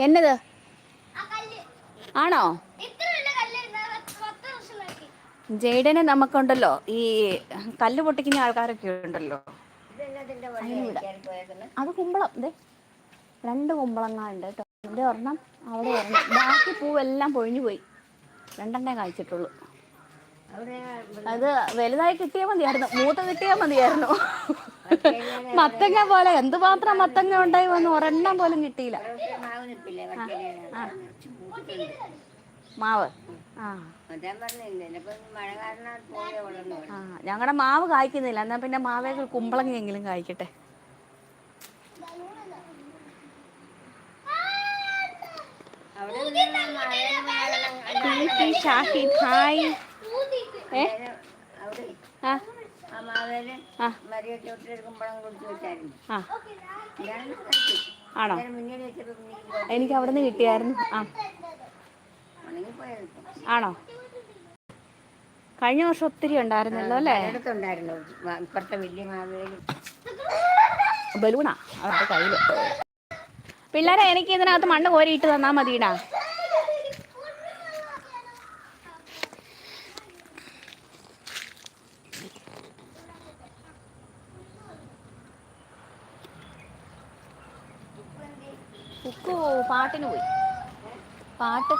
എന്നത്? ആണോ? ജയ്ഡനെ നമുക്കുണ്ടല്ലോ ഈ കല്ല് പൊട്ടിക്കുന്ന ആൾക്കാരൊക്കെ ഉണ്ടല്ലോ. അത് കുമ്പളം ദേ. രണ്ട് കുമ്പളങ്ങളുണ്ട് കേട്ടോ. ഇവിടെ ഒരെണ്ണം അവിടെ ഒരെണ്ണം. ബാക്കി പൂവെല്ലാം പൊഴിഞ്ഞു പോയി. രണ്ടെണ്ണേ കായ്ച്ചിട്ടുള്ളൂ. അത് വലുതായി കിട്ടിയാൽ മതിയായിരുന്നു. മൂത്ത കിട്ടിയാൽ മതിയായിരുന്നു. മത്തങ്ങ പോലെ എന്തുമാത്രം മത്തങ്ങ ഉണ്ടായി വന്നു ഒരെണ്ണം പോലും കിട്ടിയില്ല. മാവ് ആ ഞങ്ങളുടെ മാവ്. കായ്ക്കുന്നില്ല. എന്നാ പിന്നെ മാവേക്ക് കുമ്പളങ്ങയെങ്കിലും കായ്ക്കട്ടെ. ഷാഹിദ് ഹായ്. ഏ? ആ. ആണോ? എനിക്ക് അവിടെ നിന്ന് കിട്ടിയായിരുന്നു. ആ. ആണോ? കഴിഞ്ഞ വർഷം ഒത്തിരി ഉണ്ടായിരുന്നല്ലോ അല്ലേ? ബലൂണാ അവരുടെ കയ്യിൽ. പിള്ളേരെ എനിക്ക് ഇതിനകത്ത് മണ്ണ് കോരിയിട്ട് തന്നാ മതിടാ ഉക്കു പാട്ടിന് പോയി. പാട്ട്.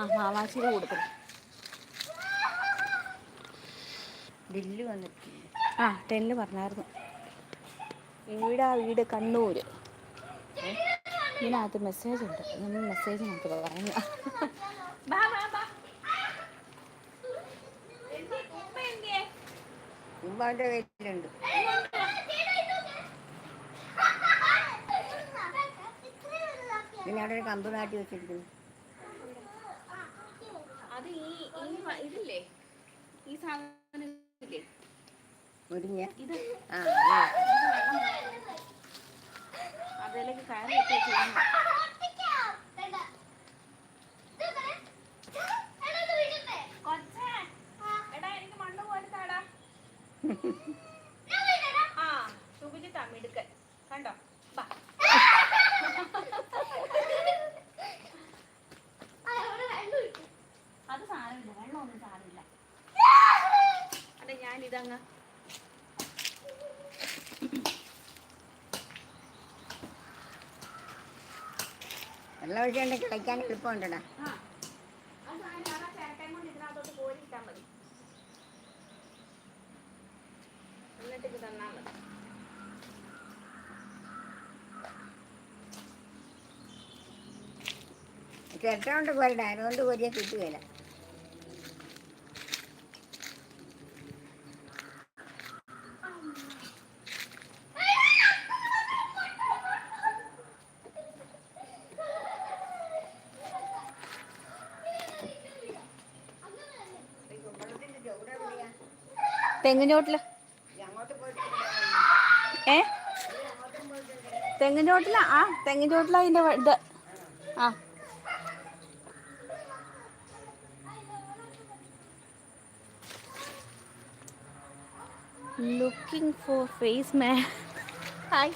ആ മാവാശിയുടെ കൊടുക്കണം ദില്ലി വന്നിട്ടില്ല? ആ ടെല്ല് പറഞ്ഞായിരുന്നു. വീടാ വീട് കണ്ണൂര്. ഇതിനകത്ത് മെസ്സേജ് ഉണ്ട്. നമ്മൾ മെസ്സേജ് നമുക്ക് മുമ്പ് അവന്റെ കയ്യിലുണ്ട്. പിന്നെ അവിടെ ഒരു കമ്പ് നാട്ടി വെച്ചിരിക്കുന്നു. അത് ഈ ഈ ഇതില്ലേ? ഈ സാധനം മുരിങ്ങ? ഇത്. ആ അതിലേക്ക് കയറി ആ മിടുക്കൻ കണ്ടോ. അത് സാരമില്ല വെള്ളമൊന്നും സാരമില്ല. വെള്ളം ഒഴിച്ചുകൊണ്ട് കളിക്കാൻ എളുപ്പമുണ്ടടാ. ആ അത് ഞാൻ ആ ചിരട്ടയും കൊണ്ട് ഇതിനകത്തോട്ട് കോരിയിട്ടാ മതി. എന്നിട്ട് തന്നാൽ തന്നാ മതി. ചിരട്ട കൊണ്ട് പോരടാ? അതുകൊണ്ട് പോരിയ കിട്ടുകയില്ല. തെങ്ങിൻ ഏ? തെങ്ങിൻ ചോട്ടില ആ തെങ്ങിൻ ചോട്ടില അതിന്റെ ഇത്. ആ. Looking for face man hi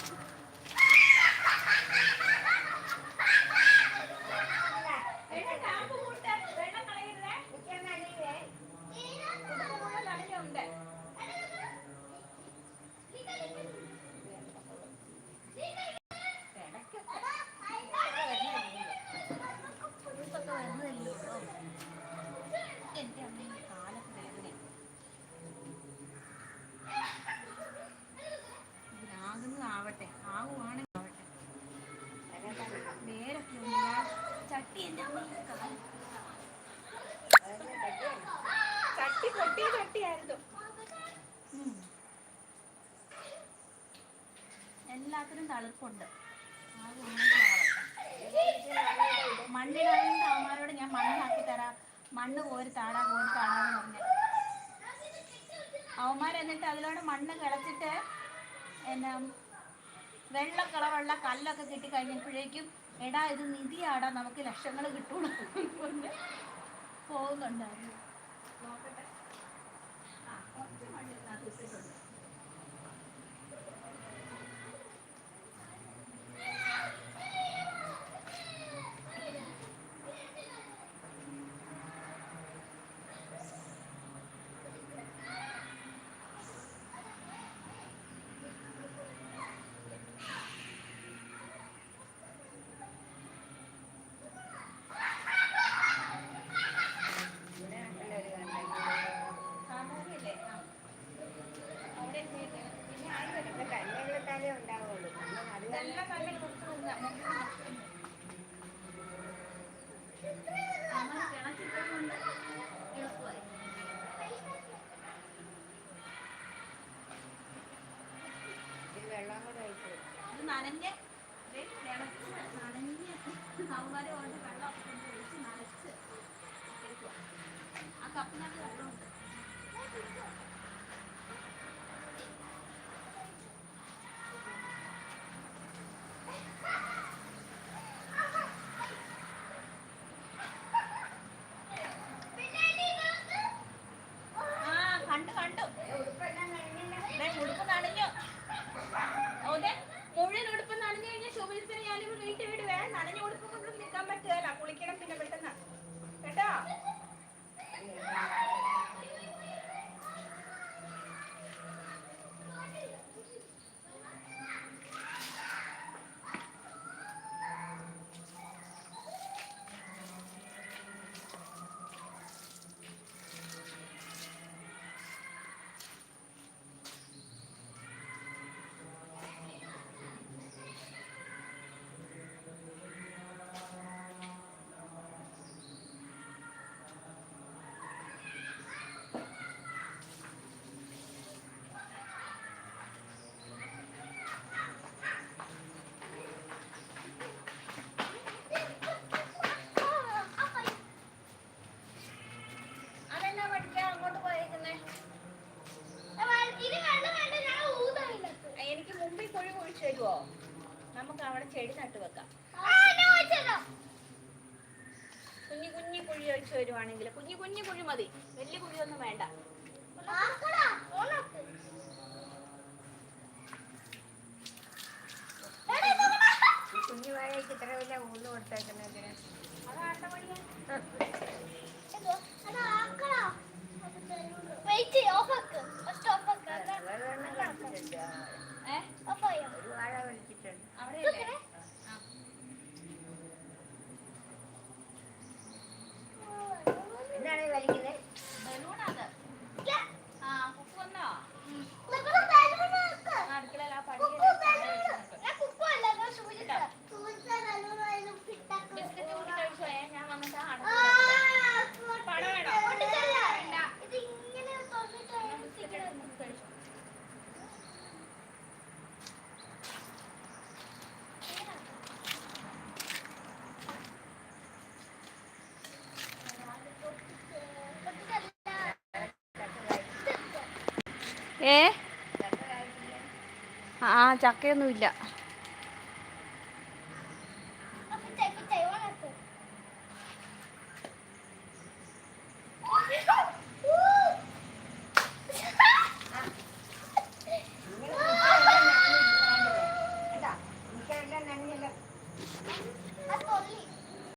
ചട്ടി പൊട്ടിയ ചട്ടിയായിരുന്നു ഉം. എല്ലാത്തിനും തളിർപ്പുണ്ട്. ആവുവാണെങ്കിൽ അമ്മമാരോട് ഞാൻ മണ്ണാക്കി തരാം. മണ്ണ് കോരി താടാ കോരി താടാന്ന് പറഞ്ഞു. അവന്മാർ എന്നിട്ട് അതിലോട് മണ്ണ് കിളച്ചിട്ട് എന്നാ വെള്ള കളറുള്ള കല്ലൊക്കെ കിട്ടി കഴിഞ്ഞപ്പോഴേക്കും എടാ ഇത് നിധിയാടാ നമുക്ക് ലക്ഷങ്ങൾ കിട്ടുള്ളൂ പോകുന്നുണ്ടായിരുന്നു. കൊടുത്താലേ ഉണ്ടാവുള്ളൂ. അത് വെള്ളം കൂടെ ഒഴിച്ചു നനഞ്ഞ നനഞ്ഞ് അവന്മാരെ കൊണ്ട് വെള്ളം ഒഴിച്ച് നനച്ച് ആ കപ്പിനകത്ത് വെള്ളമുണ്ട്. ചെടി നട്ടു വെക്കാം കുഞ്ഞു കുഞ്ഞു കുഴി ഒഴിച്ച് വരുവാണെങ്കിൽ കുഞ്ഞു കുഞ്ഞു കുഴി മതി. വലിയ കുഴിയൊന്നും വേണ്ട. കുഞ്ഞു ഇത്ര വലിയ ഊന്ന് കൊടുത്തേക്കുന്നതിന്. വെയിറ്റ് ഓഫാക്ക്. അവിടെ ഏ? ആ ചക്കയൊന്നുമില്ല.